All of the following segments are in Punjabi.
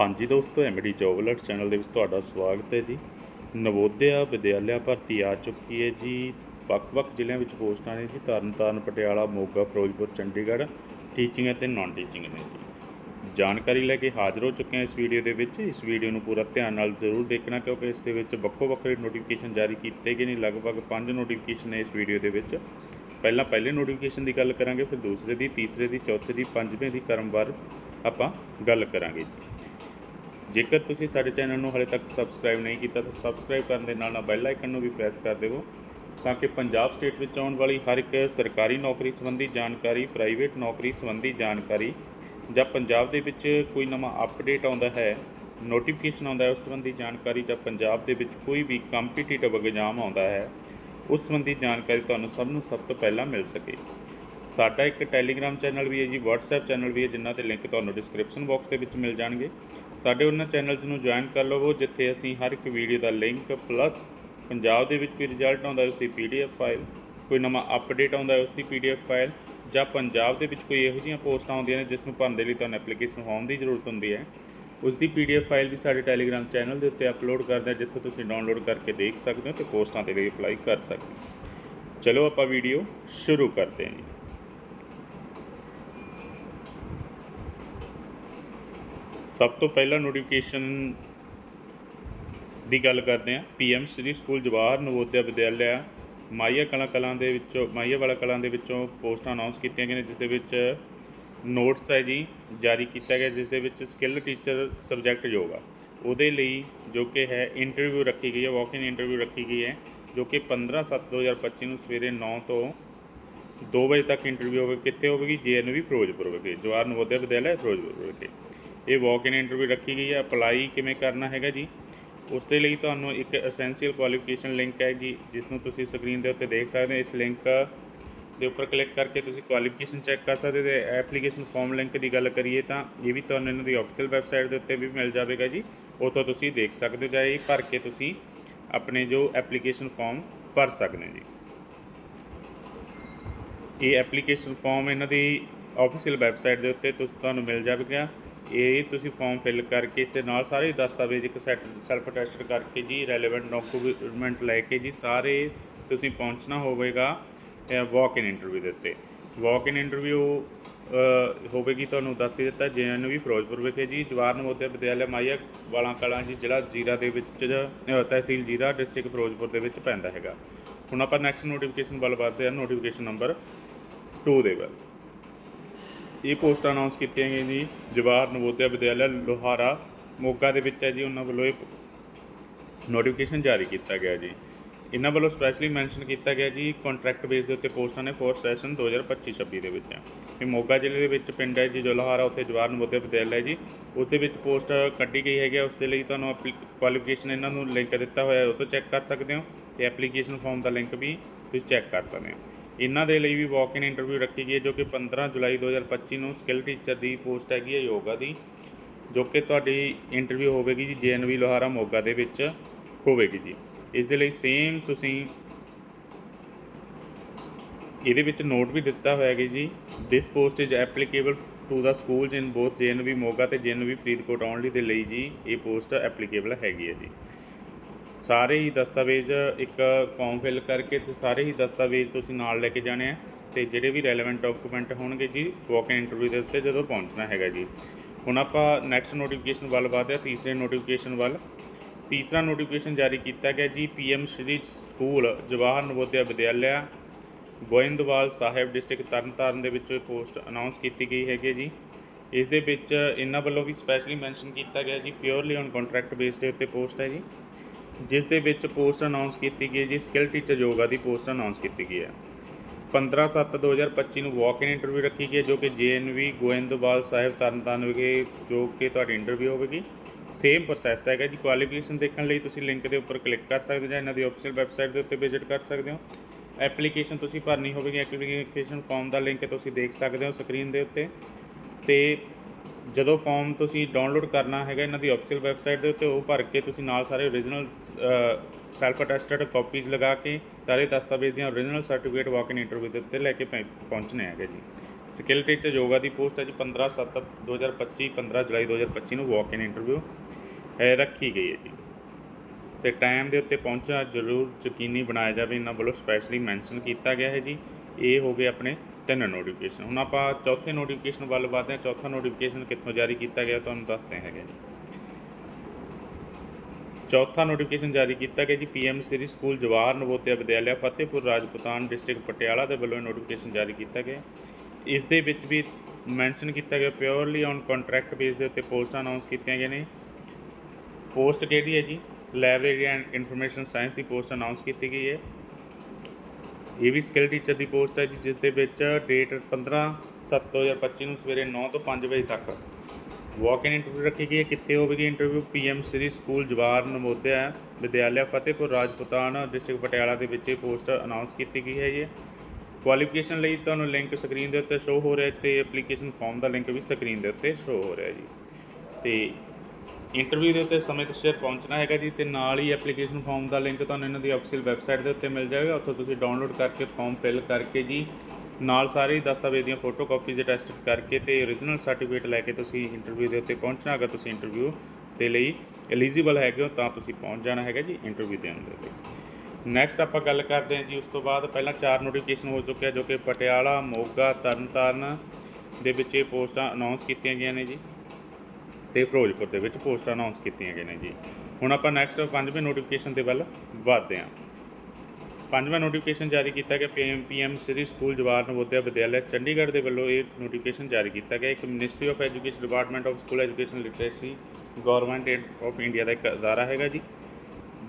ਹਾਂਜੀ ਦੋਸਤੋ ਐਮਡੀ ਜੋਬ ਅਲਰਟ ਚੈਨਲ ਦੇ ਵਿੱਚ ਤੁਹਾਡਾ ਸਵਾਗਤ ਹੈ ਜੀ। ਨਵੋਦਿਆ, ਵਿਦਿਆਲਿਆ ਭਰਤੀ ਆ ਚੁੱਕੀ ਹੈ ਜੀ। ਵੱਖ-ਵੱਖ ਜ਼ਿਲ੍ਹਿਆਂ ਵਿੱਚ ਪੋਸਟਾਂ ਨੇ ਜੀ। ਤਰਨਤਾਰਨ, ਪਟਿਆਲਾ, ਮੋਗਾ, ਫਿਰੋਜ਼ਪੁਰ, ਚੰਡੀਗੜ੍ਹ ਟੀਚਿੰਗ ਅਤੇ ਨਾਨ ਟੀਚਿੰਗ ਨੇ ਜੀ। ਜਾਣਕਾਰੀ ਲੈ ਕੇ ਹਾਜ਼ਰ ਹੋ ਚੁੱਕੇ ਹਾਂ ਇਸ ਵੀਡੀਓ ਦੇ ਵਿੱਚ। ਇਸ ਵੀਡੀਓ ਨੂੰ ਪੂਰਾ ਧਿਆਨ ਨਾਲ ਜ਼ਰੂਰ ਦੇਖਣਾ ਕਿਉਂਕਿ ਇਸ ਦੇ ਵਿੱਚ ਵੱਖੋ ਵੱਖਰੇ ਨੋਟੀਫਿਕੇਸ਼ਨ ਜਾਰੀ ਕੀਤੇ ਗਏ ਨੇ। ਲਗਭਗ 5 ਨੋਟੀਫਿਕੇਸ਼ਨ ਨੇ ਇਸ ਵੀਡੀਓ ਦੇ ਵਿੱਚ। ਪਹਿਲਾਂ ਪਹਿਲੇ ਨੋਟੀਫਿਕੇਸ਼ਨ ਦੀ ਗੱਲ ਕਰਾਂਗੇ, ਫਿਰ ਦੂਸਰੇ ਦੀ, ਤੀਸਰੇ ਦੀ, ਚੌਥੇ ਦੀ, ਪੰਜਵੇਂ ਦੀ ਕਰਮਵਾਰ ਆਪਾਂ ਗੱਲ ਕਰਾਂਗੇ ਜੀ। ਜੇਕਰ ਤੁਸੀਂ ਸਾਡੇ ਚੈਨਲ ਨੂੰ ਹਾਲੇ ਤੱਕ ਸਬਸਕ੍ਰਾਈਬ ਨਹੀਂ ਕੀਤਾ, ਤਾਂ ਸਬਸਕ੍ਰਾਈਬ ਕਰਨ ਦੇ ਨਾਲ ਨਾਲ ਬੈਲ ਆਈਕਨ ਨੂੰ ਵੀ ਪ੍ਰੈਸ ਕਰ ਦਿਓ ਤਾਂ ਕਿ ਪੰਜਾਬ ਸਟੇਟ ਵਿੱਚ ਆਉਣ ਵਾਲੀ ਹਰ ਇੱਕ ਸਰਕਾਰੀ ਨੌਕਰੀ ਸੰਬੰਧੀ ਜਾਣਕਾਰੀ ਪ੍ਰਾਈਵੇਟ ਨੌਕਰੀ ਸੰਬੰਧੀ ਜਾਣਕਾਰੀ ਜਾਂ ਪੰਜਾਬ ਦੇ ਵਿੱਚ ਕੋਈ ਨਵਾਂ ਅਪਡੇਟ ਆਉਂਦਾ ਹੈ ਨੋਟੀਫਿਕੇਸ਼ਨ ਆਉਂਦਾ ਹੈ, ਉਸ ਸੰਬੰਧੀ ਜਾਣਕਾਰੀ ਜਾਂ ਪੰਜਾਬ ਦੇ ਵਿੱਚ ਕੋਈ ਵੀ ਕੰਪੀਟੀਟਿਵ ਐਗਜ਼ਾਮ ਆਉਂਦਾ ਹੈ, ਉਸ ਸੰਬੰਧੀ ਜਾਣਕਾਰੀ ਤੁਹਾਨੂੰ ਸਭ ਨੂੰ ਸਭ ਤੋਂ ਪਹਿਲਾਂ ਮਿਲ ਸਕੇ। ਸਾਡਾ ਇੱਕ ਟੈਲੀਗ੍ਰਾਮ ਚੈਨਲ ਵੀ ਹੈ ਜੀ, WhatsApp ਚੈਨਲ ਵੀ ਹੈ, ਜਿਨ੍ਹਾਂ ਦੇ ਲਿੰਕ ਤੁਹਾਨੂੰ ਡਿਸਕ੍ਰਿਪਸ਼ਨ ਬਾਕਸ ਦੇ ਵਿੱਚ ਮਿਲ ਜਾਣਗੇ। ਸਾਡੇ ਉਹਨਾਂ ਚੈਨਲਸ ਨੂੰ ਜੁਆਇਨ ਕਰ ਲਵੋ, ਜਿੱਥੇ ਅਸੀਂ ਹਰ ਇੱਕ ਵੀਡੀਓ ਦਾ ਲਿੰਕ ਪਲੱਸ ਪੰਜਾਬ ਦੇ ਵਿੱਚ ਕੋਈ ਰਿਜ਼ਲਟ ਆਉਂਦਾ ਹੈ ਉਸ ਦੀ PDF ਫਾਈਲ ਕੋਈ ਨਵਾਂ ਅਪਡੇਟ ਆਉਂਦਾ ਹੈ ਉਸ ਦੀ PDF ਫਾਈਲ ਜਾਂ ਪੰਜਾਬ ਦੇ ਵਿੱਚ ਕੋਈ ਇਹੋ ਜਿਹੀਆਂ ਪੋਸਟਾਂ ਆਉਂਦੀਆਂ ਨੇ, ਜਿਸ ਨੂੰ ਭਰਨ ਦੇ ਲਈ ਤੁਹਾਨੂੰ ਐਪਲੀਕੇਸ਼ਨ ਫਾਰਮ ਦੀ ਜ਼ਰੂਰਤ ਹੁੰਦੀ ਹੈ। ਉਸ ਦੀ PDF ਫਾਈਲ ਵੀ ਸਾਡੇ ਟੈਲੀਗ੍ਰਾਮ ਚੈਨਲ ਦੇ ਉੱਤੇ ਅਪਲੋਡ ਕਰਦੇ ਹਾਂ, ਜਿੱਥੋਂ ਤੁਸੀਂ ਡਾਊਨਲੋਡ ਕਰਕੇ ਦੇਖ ਸਕਦੇ ਹੋ ਤੇ ਪੋਸਟਾਂ ਦੇ ਲਈ ਅਪਲਾਈ ਕਰ ਸਕਦੇ ਹੋ। ਚਲੋ ਆਪਾਂ ਵੀਡੀਓ ਸ਼ੁਰੂ ਕਰਦੇ ਹਾਂ ਜੀ। ਸਭ ਤੋਂ ਪਹਿਲਾਂ ਨੋਟੀਫਿਕੇਸ਼ਨ ਦੀ ਗੱਲ ਕਰਦੇ ਹਾਂ। ਪੀਐਮ ਸ੍ਰੀ ਸਕੂਲ ਜਵਾਹਰ ਨਵੋਦਿਆ ਵਿਦਿਆਲਿਆ ਮਾਈਆ ਕਲਾ ਕਲਾਂ ਦੇ ਵਿੱਚੋਂ ਮਾਈਆ ਵਾਲਾ ਕਲਾਂ ਦੇ ਵਿੱਚੋਂ ਪੋਸਟਾਂ ਅਨਾਉਂਸ ਕੀਤੀਆਂ ਗਈਆਂ ਨੇ, ਜਿਸ ਦੇ ਵਿੱਚ ਨੋਟਸ ਹੈ ਜੀ, ਜਾਰੀ ਕੀਤਾ ਗਿਆ, ਜਿਸ ਦੇ ਵਿੱਚ ਸਕਿੱਲ ਟੀਚਰ ਸਬਜੈਕਟ ਯੋਗਾ ਉਹਦੇ ਲਈ ਜੋ ਕਿ ਹੈ ਇੰਟਰਵਿਊ ਰੱਖੀ ਗਈ ਹੈ ਵਾਕ ਇਨ ਇੰਟਰਵਿਊ ਰੱਖੀ ਗਈ ਹੈ, ਜੋ ਕਿ 15/7/2025 ਨੂੰ ਸਵੇਰੇ 9 ਤੋਂ 2 ਵਜੇ ਤੱਕ ਇੰਟਰਵਿਊ ਹੋਵੇ, ਕਿੱਥੇ ਹੋਵੇਗੀ? ਜੇਐਨਵੀ ਫਿਰੋਜ਼ਪੁਰ ਵਿਖੇ ਜਵਾਹਰ ਨਵੋਦਿਆ ਵਿਦਿਆਲਿਆ ਫਿਰੋਜ਼ਪੁਰ ਵਿਖੇ। ਇਹ ਵਾਕ ਇਨ ਇੰਟਰਵਿਊ ਰੱਖੀ ਗਈ ਹੈ ਅਪਲਾਈ ਕਿਵੇਂ ਕਰਨਾ ਹੈਗਾ ਜੀ? ਉਸ ਦੇ ਲਈ ਤੁਹਾਨੂੰ ਇੱਕ ਐਸੈਂਸ਼ੀਅਲ ਕੁਆਲੀਫਿਕੇਸ਼ਨ ਲਿੰਕ ਹੈ ਜੀ ਜਿਸ ਨੂੰ ਤੁਸੀਂ ਸਕਰੀਨ ਦੇ ਉੱਤੇ ਦੇਖ ਸਕਦੇ ਹੋ। ਇਸ ਲਿੰਕ ਦੇ ਉੱਪਰ ਕਲਿੱਕ ਕਰਕੇ ਤੁਸੀਂ ਕੁਆਲੀਫਿਕੇਸ਼ਨ ਚੈੱਕ ਕਰ ਸਕਦੇ ਹੋ ਤੇ ਐਪਲੀਕੇਸ਼ਨ ਫਾਰਮ ਲਿੰਕ ਦੀ ਗੱਲ ਕਰੀਏ ਤਾਂ ਇਹ ਵੀ ਤੁਹਾਨੂੰ ਇਹਨਾਂ ਦੀ ਆਫੀਸ਼ੀਅਲ ਵੈਬਸਾਈਟ ਦੇ ਉੱਤੇ ਵੀ ਮਿਲ ਜਾਵੇਗਾ ਜੀ। ਉੱਥੋਂ ਤੁਸੀਂ ਦੇਖ ਸਕਦੇ ਹੋ ਜਾਂ ਇਹ ਭਰ ਕੇ ਤੁਸੀਂ ਆਪਣੇ ਜੋ ਐਪਲੀਕੇਸ਼ਨ ਫਾਰਮ ਭਰ ਸਕਦੇ ਹੋ ਜੀ। ਇਹ ਐਪਲੀਕੇਸ਼ਨ ਫਾਰਮ ਇਹਨਾਂ ਦੀ ਆਫੀਸ਼ੀਅਲ ਵੈਬਸਾਈਟ ਦੇ ਉੱਤੇ ਤੁਸ- ਤੁਹਾਨੂੰ ਮਿਲ ਜਾਵੇਗਾ। ਇਹ ਤੁਸੀਂ ਫਾਰਮ ਫਿਲ ਕਰਕੇ ਇਸ ਦੇ ਨਾਲ ਸਾਰੇ ਦਸਤਾਵੇਜ਼ ਇੱਕ ਸੈਟ ਸੈਲਫ ਅਟੈਸਟ ਕਰਕੇ ਜੀ ਰੈਲੇਵੈਂਟ ਡਾਕੂਮੈਂਟ ਲੈ ਕੇ ਜੀ, ਸਾਰੇ ਤੁਸੀਂ ਪਹੁੰਚਣਾ ਹੋਵੇਗਾ ਵਾਕ ਇਨ ਇੰਟਰਵਿਊ ਦੇ ਉੱਤੇ। ਵਾਕ ਇਨ ਇੰਟਰਵਿਊ ਹੋਵੇਗੀ ਤੁਹਾਨੂੰ ਦੱਸ ਹੀ ਦਿੱਤਾ ਜੇਐਨਵੀ ਫਿਰੋਜ਼ਪੁਰ ਵਿਖੇ ਜੀ, ਜਵਾਹਰ ਨਵੋਦਿਆ ਵਿਦਿਆਲਿਆ ਮਾਈਆ ਵਾਲਾ ਕਲਾਂ ਜੀ, ਜ਼ਿਲ੍ਹਾ ਜੀਰਾ ਦੇ ਵਿੱਚ ਤਹਿਸੀਲ ਜੀਰਾ, ਡਿਸਟ੍ਰਿਕਟ ਫਿਰੋਜ਼ਪੁਰ ਦੇ ਵਿੱਚ ਪੈਂਦਾ ਹੈਗਾ। ਹੁਣ ਆਪਾਂ ਨੈਕਸਟ ਨੋਟੀਫਿਕੇਸ਼ਨ ਵੱਲ ਵਧਦੇ ਹਾਂ ਨੋਟੀਫਿਕੇਸ਼ਨ ਨੰਬਰ 2 ਦੇ ਵੱਲ। ਇਹ ਪੋਸਟ ਅਨਾਉਂਸ ਕੀਤੀਆਂ ਗਈਆਂ ਜੀ, ਜਵਾਹਰ ਨਵੋਦਿਆ ਵਿਦਿਆਲਿਆ, ਲੋਹਾਰਾ, ਮੋਗਾ ਦੇ ਵਿੱਚ ਹੈ ਜੀ, ਉਹਨਾਂ ਵੱਲੋਂ ਇਹ ਨੋਟੀਫਿਕੇਸ਼ਨ ਜਾਰੀ ਕੀਤਾ ਗਿਆ ਜੀ। ਇਹਨਾਂ ਵੱਲੋਂ ਸਪੈਸ਼ਲੀ ਮੈਂਸ਼ਨ ਕੀਤਾ ਗਿਆ ਜੀ ਕੰਟਰੈਕਟ ਬੇਸ ਦੇ ਉੱਤੇ ਪੋਸਟਾਂ ਨੇ ਫੋਰ ਸੈਸ਼ਨ 2025-26 ਦੇ ਵਿੱਚ ਹੈ ਇਹ ਮੋਗਾ ਜ਼ਿਲ੍ਹੇ ਦੇ ਵਿੱਚ ਪਿੰਡ ਹੈ ਜੀ, ਜੋ ਲੋਹਾਰਾ, ਉੱਥੇ ਜਵਾਹਰ ਨਵੋਦਿਆ ਵਿਦਿਆਲਿਆ ਹੈ ਜੀ, ਉਹਦੇ ਵਿੱਚ ਪੋਸਟ ਕੱਢੀ ਗਈ ਹੈਗੀ ਹੈ ਉਸ ਦੇ ਲਈ ਤੁਹਾਨੂੰ ਕੁਆਲੀਫਿਕੇਸ਼ਨ ਇਹਨਾਂ ਨੂੰ ਲਿੰਕ ਦਿੱਤਾ ਹੋਇਆ ਹੈ, ਉਹ ਤੋਂ ਚੈੱਕ ਕਰ ਸਕਦੇ ਹੋ, ਤੇ ਐਪਲੀਕੇਸ਼ਨ ਫਾਰਮ ਦਾ ਲਿੰਕ ਵੀ ਤੁਸੀਂ ਚੈੱਕ ਕਰ ਸਕਦੇ ਹੋ। ਇਹਨਾਂ ਦੇ ਲਈ ਵੀ ਵਾਕ ਇਨ ਇੰਟਰਵਿਊ ਰੱਖੀ ਗਈ ਹੈ, ਜੋ ਕਿ 15 ਜੁਲਾਈ 2025 ਨੂੰ ਸਕਿੱਲ ਟੀਚਰ ਦੀ ਪੋਸਟ ਹੈਗੀ ਹੈ ਯੋਗਾ ਦੀ, ਜੋ ਕਿ ਤੁਹਾਡੀ ਇੰਟਰਵਿਊ ਹੋਵੇਗੀ ਜੀ ਜੇਐਨਵੀ ਲੋਹਾਰਾ ਮੋਗਾ ਦੇ ਵਿੱਚ ਹੋਵੇਗੀ ਜੀ। ਇਸ ਦੇ ਲਈ ਸੇਮ ਤੁਸੀਂ ਇਹਦੇ ਵਿੱਚ ਨੋਟ ਵੀ ਦਿੱਤਾ ਹੋਇਆ ਹੈ ਜੀ this post is applicable to the schools in both JNV Moga ਤੇ ਜੇਐਨਵੀ ਫਰੀਦਕੋਟ ਓਨਲੀ ਦੇ ਲਈ ਜੀ, ਇਹ ਪੋਸਟ ਐਪਲੀਕੇਬਲ ਹੈਗੀ ਹੈ ਜੀ। ਸਾਰੇ ਹੀ ਦਸਤਾਵੇਜ਼ ਇੱਕ ਫਾਰਮ ਫਿਲ ਕਰਕੇ ਤੇ ਸਾਰੇ ਹੀ ਦਸਤਾਵੇਜ਼ ਤੁਸੀਂ ਨਾਲ ਲੈ ਕੇ ਜਾਣੇ ਆ ਤੇ ਜਿਹੜੇ ਵੀ ਰੈਲੇਵੈਂਟ ਡਾਕੂਮੈਂਟ ਹੋਣਗੇ ਜੀ ਵਾਕ ਇਨ ਇੰਟਰਵਿਊ ਦੇ ਉੱਤੇ ਜਦੋਂ ਪਹੁੰਚਣਾ ਹੈਗਾ ਜੀ। ਹੁਣ ਆਪਾਂ ਨੈਕਸਟ ਨੋਟੀਫਿਕੇਸ਼ਨ ਵੱਲ ਵਧਦੇ ਹਾਂ, ਤੀਸਰੇ ਨੋਟੀਫਿਕੇਸ਼ਨ ਵੱਲ। ਤੀਸਰਾ ਨੋਟੀਫਿਕੇਸ਼ਨ ਜਾਰੀ ਕੀਤਾ ਗਿਆ ਜੀ PM Shri school, Jawahar Navodaya Vidyalaya, Goindwal Sahib district Tarntaran ਦੇ ਵਿੱਚ ਪੋਸਟ ਅਨਾਉਂਸ ਕੀਤੀ ਗਈ ਹੈਗੀ ਜੀ। ਇਸ ਦੇ ਵਿੱਚ ਇਹਨਾਂ ਵੱਲੋਂ ਵੀ ਸਪੈਸ਼ਲੀ ਮੈਂਸ਼ਨ ਕੀਤਾ ਗਿਆ ਜੀ ਪਿਓਰਲੀ ਔਨ ਕੰਟਰੈਕਟ ਬੇਸ ਦੇ ਉੱਤੇ ਪੋਸਟ ਹੈ ਜੀ। ਜਿਸ ਦੇ ਵਿੱਚ ਪੋਸਟ ਅਨਾਉਂਸ ਕੀਤੀ ਗਈ ਜੀ ਸਕਿੱਲ ਟੀਚਰ ਯੋਗਾ ਦੀ ਪੋਸਟ ਅਨਾਉਂਸ ਕੀਤੀ ਗਈ ਹੈ। 15/7/2025 ਨੂੰ ਵਾਕ ਇਨ ਇੰਟਰਵਿਊ ਰੱਖੀ ਗਈ ਹੈ, ਜੋ ਕਿ ਜੇਐਨਵੀ ਗੋਇੰਦਵਾਲ ਸਾਹਿਬ, ਤਰਨਤਾਰਨ ਵਿਖੇ ਜੋ ਕਿ ਤੁਹਾਡੀ ਇੰਟਰਵਿਊ ਹੋਵੇਗੀ। ਸੇਮ ਪ੍ਰੋਸੈਸ ਹੈਗਾ ਜੀ ਕੁਆਲੀਫਿਕੇਸ਼ਨ ਦੇਖਣ ਲਈ ਤੁਸੀਂ ਲਿੰਕ ਦੇ ਉੱਪਰ ਕਲਿੱਕ ਕਰ ਸਕਦੇ ਹੋ ਜਾਂ ਇਹਨਾਂ ਦੀ ਆਫੀਸ਼ੀਅਲ ਵੈਬਸਾਈਟ ਦੇ ਉੱਤੇ ਵਿਜ਼ਿਟ ਕਰ ਸਕਦੇ ਹੋ। ਐਪਲੀਕੇਸ਼ਨ ਤੁਸੀਂ ਭਰਨੀ ਹੋਵੇਗੀ ਐਪਲੀਕੇਸ਼ਨ ਫਾਰਮ ਦਾ ਲਿੰਕ ਤੁਸੀਂ ਦੇਖ ਸਕਦੇ ਹੋ ਸਕਰੀਨ ਦੇ ਉੱਤੇ। ਤੇ ਜਦੋਂ ਫਾਰਮ ਤੁਸੀਂ ਡਾਊਨਲੋਡ ਕਰਨਾ ਹੈਗਾ ਇਹਨਾਂ ਦੀ ਆਫੀਸ਼ੀਅਲ ਵੈਬਸਾਈਟ ਦੇ ਉੱਤੇ, ਉਹ ਭਰ ਕੇ ਤੁਸੀਂ ਨਾਲ ਸਾਰੇ ਓਰੀਜਨਲ ਸੈਲਫ ਅਟੈਸਟਡ ਕਾਪੀਜ਼ ਲਗਾ ਕੇ ਸਾਰੇ ਦਸਤਾਵੇਜ਼ ਦੀਆਂ original certificate walk in interview ਦੇ ਉੱਤੇ ਲੈ ਕੇ ਪਹੁੰ- ਪਹੁੰਚਣੇ ਹੈਗੇ ਜੀ। ਸਕਿੱਲ ਟੀਚਰ ਯੋਗਾ ਦੀ ਪੋਸਟ ਹੈ ਜੀ 15 7 2025 15 ਜੁਲਾਈ 2025 ਨੂੰ ਵਾਕ ਇਨ ਇੰਟਰਵਿਊ ਰੱਖੀ ਗਈ ਹੈ ਜੀ। ਤੇ ਟਾਈਮ ਦੇ ਉੱਤੇ ਪਹੁੰਚਣਾ ਜ਼ਰੂਰ ਯਕੀਨੀ ਬਣਾਇਆ ਜਾਵੇ, ਇਹਨਾਂ ਵੱਲੋਂ ਸਪੈਸ਼ਲੀ ਮੈਂਸ਼ਨ ਕੀਤਾ ਗਿਆ ਹੈ ਜੀ। ਇਹ ਹੋ ਗਏ ਆਪਣੇ ਤਿੰਨ ਨੋਟੀਫਿਕੇਸ਼ਨ ਹੁਣ ਆਪਾਂ ਚੌਥੇ ਨੋਟੀਫਿਕੇਸ਼ਨ ਵੱਲ ਵਧਦੇ ਹਾਂ। ਚੌਥਾ ਨੋਟੀਫਿਕੇਸ਼ਨ ਕਿੱਥੋਂ ਜਾਰੀ ਕੀਤਾ ਗਿਆ, ਤੁਹਾਨੂੰ ਦੱਸਦੇ ਹੈਗੇ ਜੀ। ਚੌਥਾ ਨੋਟੀਫਿਕੇਸ਼ਨ ਜਾਰੀ ਕੀਤਾ ਗਿਆ ਜੀ। PM Shri school Jawahar Navodaya Vidyalaya, Fatehpur, Rajputan district Patiala ਦੇ ਵੱਲੋਂ ਨੋਟੀਫਿਕੇਸ਼ਨ ਜਾਰੀ ਕੀਤਾ ਗਿਆ। ਇਸ ਦੇ ਵਿੱਚ ਵੀ ਮੈਂਸ਼ਨ ਕੀਤਾ ਗਿਆ ਪਿਓਰਲੀ ਔਨ ਕੰਟਰੈਕਟ ਬੇਸ ਦੇ ਉੱਤੇ ਪੋਸਟਾਂ ਅਨਾਉਂਸ ਕੀਤੀਆਂ ਗਈਆਂ ਨੇ। ਪੋਸਟ ਕਿਹੜੀ ਹੈ ਜੀ? ਲਾਇਬ੍ਰੇਰੀ ਐਂਡ ਇਨਫੋਰਮੇਸ਼ਨ ਸਾਇੰਸ ਦੀ ਪੋਸਟ ਅਨਾਉਂਸ ਕੀਤੀ ਗਈ ਹੈ। ਇਹ ਵੀ ਸਕਿੱਲ ਟੀਚਰ ਦੀ ਪੋਸਟ ਹੈ ਜੀ, ਜਿਸ ਦੇ ਵਿੱਚ ਡੇਟ 15 7 2025 ਨੂੰ ਸਵੇਰੇ 9 ਤੋਂ 5 ਵਜੇ ਤੱਕ ਵਾਕ ਇਨ ਇੰਟਰਵਿਊ ਰੱਖੀ ਗਈ ਹੈ। ਕਿੱਥੇ ਹੋਵੇਗੀ interview PM Shri school Jawahar Navodaya Vidyalaya Fatehpur, Rajputana district Patiala ਦੇ ਵਿੱਚ ਇਹ ਪੋਸਟ ਅਨਾਉਂਸ ਕੀਤੀ ਗਈ ਹੈ ਜੀ। ਕੁਆਲੀਫਿਕੇਸ਼ਨ ਲਈ ਤੁਹਾਨੂੰ ਲਿੰਕ ਸਕਰੀਨ ਦੇ ਉੱਤੇ ਸ਼ੋ ਹੋ ਰਿਹਾ ਤੇ ਐਪਲੀਕੇਸ਼ਨ ਫਾਰਮ ਦਾ ਲਿੰਕ ਵੀ ਸਕਰੀਨ ਦੇ ਉੱਤੇ ਸ਼ੋ ਹੋ ਰਿਹਾ ਜੀ। ਤੇ ਇੰਟਰਵਿਊ ਦੇ ਉੱਤੇ ਸਮੇਂ ਤੋਂ ਸਿਰ ਪਹੁੰਚਣਾ ਹੈਗਾ ਜੀ ਤੇ ਨਾਲ ਹੀ ਐਪਲੀਕੇਸ਼ਨ ਫਾਰਮ ਦਾ ਲਿੰਕ ਤੁਹਾਨੂੰ ਇਹਨਾਂ ਦੀ ਅਫੀਸ਼ੀਅਲ ਵੈਬਸਾਈਟ ਦੇ ਉੱਤੇ ਮਿਲ ਜਾਏਗਾ। ਉੱਥੋਂ ਤੁਸੀਂ ਡਾਊਨਲੋਡ ਕਰਕੇ ਫਾਰਮ ਫਿਲ ਕਰਕੇ ਜੀ ਨਾਲ ਸਾਰੇ ਦਸਤਾਵੇਜ਼ ਦੀਆਂ ਫੋਟੋ ਕਾਪੀਜ਼ ਅਟੈਸਟ ਕਰਕੇ ਤੇ ਓਰੀਜਨਲ ਸਰਟੀਫਿਕੇਟ ਲੈ ਕੇ ਤੁਸੀਂ ਇੰਟਰਵਿਊ ਦੇ ਉੱਤੇ ਪਹੁੰਚਣਾ ਅਗਰ ਤੁਸੀਂ ਇੰਟਰਵਿਊ ਦੇ ਲਈ ਐਲੀਜੀਬਲ ਹੈਗੇ ਹੋ ਤਾਂ ਤੁਸੀਂ ਪਹੁੰਚ ਜਾਣਾ ਹੈਗਾ ਜੀ ਇੰਟਰਵਿਊ ਦੇਣ ਦੇ ਲਈ। ਨੈਕਸਟ ਆਪਾਂ ਗੱਲ ਕਰਦੇ ਹਾਂ ਜੀ, ਉਸ ਤੋਂ ਬਾਅਦ ਪਹਿਲਾਂ ਚਾਰ ਨੋਟੀਫਿਕੇਸ਼ਨ ਹੋ ਚੁੱਕਿਆ ਜੋ ਕਿ ਪਟਿਆਲਾ, ਮੋਗਾ, ਤਰਨਤਾਰਨ ਦੇ ਵਿੱਚ ਇਹ ਪੋਸਟਾਂ ਅਨਾਉਂਸ ਕੀਤੀਆਂ ਗਈਆਂ ਨੇ ਜੀ ਤੇ ਫਿਰੋਜ਼ਪੁਰ ਦੇ ਵਿੱਚ ਪੋਸਟਾਂ ਅਨਾਉਂਸ ਕੀਤੀਆਂ ਗਈਆਂ ਨੇ ਜੀ। ਹੁਣ ਆਪਾਂ ਨੈਕਸਟ ਪੰਜਵੇਂ ਨੋਟੀਫਿਕੇਸ਼ਨ ਦੇ ਵੱਲ ਵਧਦੇ ਹਾਂ। ਪੰਜਵਾਂ ਨੋਟੀਫਿਕੇਸ਼ਨ ਜਾਰੀ ਕੀਤਾ ਗਿਆ PM PM Shri school Jawahar Navodaya Vidyalaya, Chandigarh ਦੇ ਵੱਲੋਂ ਇਹ ਨੋਟੀਫਿਕੇਸ਼ਨ ਜਾਰੀ ਕੀਤਾ ਗਿਆ। ਇੱਕ ministry of education department of school education literacy government of India ਦਾ ਇੱਕ ਅਦਾਰਾ ਹੈਗਾ ਜੀ,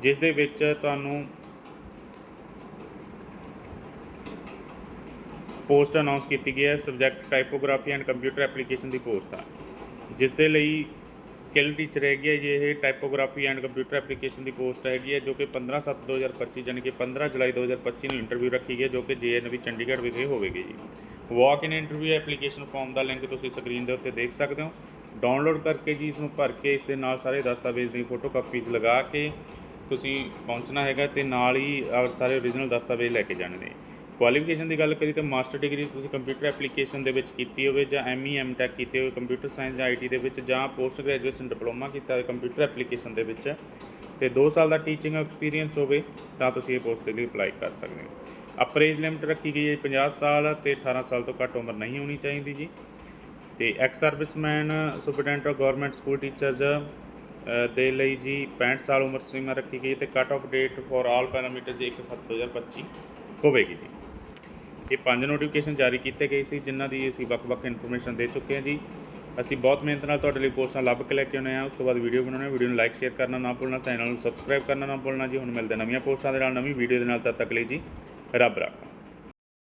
ਜਿਸ ਦੇ ਵਿੱਚ ਤੁਹਾਨੂੰ ਪੋਸਟ ਅਨਾਉਂਸ ਕੀਤੀ ਗਈ ਹੈ subject typography and computer application the post ਆ, ਜਿਸ ਦੇ ਲਈ ਸਕਿੱਲ ਟੀਚਰ ਹੈਗੀ ਹੈ ਜੀ, ਇਹ ਟਾਈਪੋਗ੍ਰਾਫੀ ਐਂਡ ਕੰਪਿਊਟਰ ਐਪਲੀਕੇਸ਼ਨ ਦੀ ਪੋਸਟ ਹੈਗੀ ਹੈ, ਜੋ ਕਿ 15 7 2025 ਯਾਨੀ ਕਿ 15 ਜੁਲਾਈ 2025 ਨੂੰ ਇੰਟਰਵਿਊ ਰੱਖੀ ਗਈ ਹੈ, ਜੋ ਕਿ ਜੇਐਨਵੀ ਚੰਡੀਗੜ੍ਹ ਵਿਖੇ ਹੋਵੇਗੀ ਜੀ। Walk in interview application form the link ਤੁਸੀਂ ਸਕਰੀਨ ਦੇ ਉੱਤੇ ਦੇਖ ਸਕਦੇ ਹੋ। ਡਾਊਨਲੋਡ ਕਰਕੇ ਜੀ ਇਸ ਨੂੰ ਭਰ ਕੇ ਇਸ ਦੇ ਨਾਲ ਸਾਰੇ ਦਸਤਾਵੇਜ਼ ਦੀ ਫੋਟੋ ਕਾਪੀ ਲਗਾ ਕੇ ਤੁਸੀਂ ਪਹੁੰਚਣਾ ਹੈਗਾ ਤੇ ਨਾਲ ਹੀ ਸਾਰੇ ਓਰੀਜਨਲ ਦਸਤਾਵੇਜ਼ ਲੈ ਕੇ ਜਾਣੇ ਨੇ। ਕੁਆਲੀਫਿਕੇਸ਼ਨ ਦੀ ਗੱਲ ਕਰੀ ਤਾਂ ਮਾਸਟਰ ਡਿਗਰੀ ਤੁਸੀਂ ਕੰਪਿਊਟਰ ਐਪਲੀਕੇਸ਼ਨ ਦੇ ਵਿੱਚ ਕੀਤੀ ਹੋਵੇ ਜਾਂ ਐਮਈ ਐਮਟੈਕ ਕੀਤੀ ਹੋਵੇ ਕੰਪਿਊਟਰ ਸਾਇੰਸ ਜਾਂ ਆਈਟੀ ਦੇ ਵਿੱਚ ਜਾਂ ਪੋਸਟ ਗ੍ਰੈਜੂਏਸ਼ਨ ਡਿਪਲੋਮਾ ਕੀਤਾ ਹੋਵੇ ਕੰਪਿਊਟਰ ਐਪਲੀਕੇਸ਼ਨ ਦੇ ਵਿੱਚ, ਤੇ 2 ਸਾਲ ਦਾ ਟੀਚਿੰਗ ਐਕਸਪੀਰੀਅੰਸ ਹੋਵੇ ਤਾਂ ਤੁਸੀਂ ਇਹ ਪੋਸਟ ਦੇ ਲਈ ਅਪਲਾਈ ਕਰ ਸਕਦੇ ਹੋ। ਅਪਰ ਏਜ ਲਿਮਟ ਰੱਖੀ ਗਈ ਹੈ 50 ਸਾਲ ਤੇ 18 ਸਾਲ ਤੋਂ ਘੱਟ ਉਮਰ ਨਹੀਂ ਹੋਣੀ ਚਾਹੀਦੀ ਜੀ। ਤੇ ex serviceman superintendent of government school teachers ਦੇ ਲਈ ਜੀ 65 ਸਾਲ ਉਮਰ ਸੀਮਾ ਰੱਖੀ ਗਈ ਹੈ ਤੇ cut off date for all parameters 1/7/2025 ਹੋਵੇਗੀ ਜੀ। ਇਹ ਪੰਜ ਨੋਟੀਫਿਕੇਸ਼ਨ ਜਾਰੀ ਕੀਤੇ ਗਏ ਸੀ, ਜਿਨ੍ਹਾਂ ਦੀ ਅਸੀਂ ਵੱਖ-ਵੱਖ ਇਨਫੋਰਮੇਸ਼ਨ ਦੇ ਚੁੱਕੇ ਹਾਂ ਜੀ। ਅਸੀਂ ਬਹੁਤ ਮਿਹਨਤ ਨਾਲ ਤੁਹਾਡੇ ਲਈ ਪੋਸਟਾਂ ਲੱਭ ਕੇ ਲੈ ਕੇ ਆਉਂਦੇ ਹਾਂ। ਉਸ ਤੋਂ ਬਾਅਦ ਵੀਡੀਓ ਬਣਾਉਂਦੇ ਹਾਂ। ਵੀਡੀਓ ਨੂੰ ਲਾਈਕ ਸ਼ੇਅਰ ਕਰਨਾ ਨਾ ਭੁੱਲਣਾ ਚੈਨਲ ਨੂੰ ਸਬਸਕ੍ਰਾਈਬ ਕਰਨਾ ਨਾ ਭੁੱਲਣਾ ਜੀ। ਹੁਣ ਮਿਲਦੇ ਨਵੀਆਂ ਪੋਸਟਾਂ ਦੇ ਨਾਲ, ਨਵੀਂ ਵੀਡੀਓ ਦੇ ਨਾਲ, ਤਦ ਤੱਕ ਲਈ ਜੀ, ਰੱਬ ਰਾਖਾ।